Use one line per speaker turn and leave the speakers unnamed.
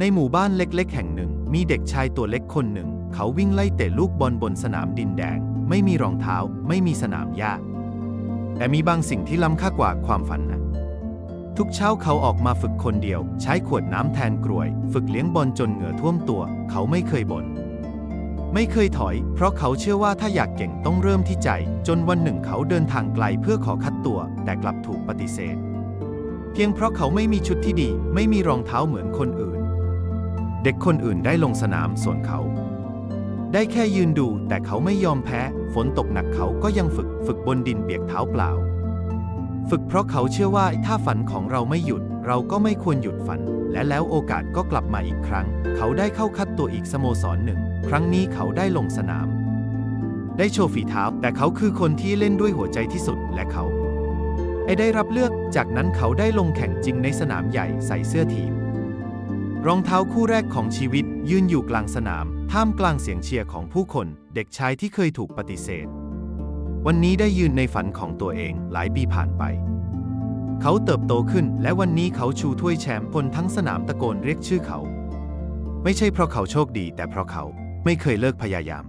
ในหมู่บ้านเล็กๆ แห่งหนึ่ง มีเด็กชายตัวเล็กคนหนึ่ง เขาวิ่งไล่เตะลูกบอลบนสนามดินแดง ไม่มีรองเท้า ไม่มีสนามหญ้า แต่มีบางสิ่งที่ล้ำค่ากว่าความฝันนะ ทุกเช้าเขาออกมาฝึกคนเดียว ใช้ขวดน้ำแทนกรวย ฝึกเลี้ยงบอลจนเหงื่อท่วมตัว เขาไม่เคยบน่น ไม่เคยถอย เพราะเขาเชื่อว่าถ้าอยากเก่งต้องเริ่มที่ใจ จนวันหนึ่งเขาเดินทางไกลเพื่อขอคัดตัว แต่กลับถูกปฏิเสธ เพียงเพราะเขาไม่มีชุดที่ดี ไม่มีรองเท้าเหมือนคนอื่น เด็กคนอื่นได้ลงสนามส่วนเขา ได้แค่ยืนดูแต่เขาไม่ยอมแพ้ ฝนตกหนักเขาก็ยังฝึกฝึกบนดินเปียกเท้าเปล่า ฝึกเพราะเขาเชื่อว่าถ้าฝันของเราไม่หยุด เราก็ไม่ควรหยุดฝัน และแล้วโอกาสก็กลับมาอีกครั้ง เขาได้เข้าคัดตัวอีกสโมสรหนึ่ง ครั้งนี้เขาได้ลงสนาม ได้โชว์ฝีเท้า แต่เขาคือคนที่เล่นด้วยหัวใจที่สุดและเขาไอได้รับเลือก จากนั้นเขาได้ลงแข่งจริงในสนามใหญ่ใส่เสื้อทีม รองเท้าคู่แรกของชีวิตยืนอยู่กลางสนาม ท่ามกลางเสียงเชียร์ของผู้คน เด็กชายที่เคยถูกปฏิเสธ วันนี้ได้ยืนในฝันของตัวเองหลายปีผ่านไป เขาเติบโตขึ้นและวันนี้เขาชูถ้วยแชมป์คนทั้งสนามตะโกนเรียกชื่อเขา ไม่ใช่เพราะเขาโชคดี แต่เพราะเขาไม่เคยเลิกพยายาม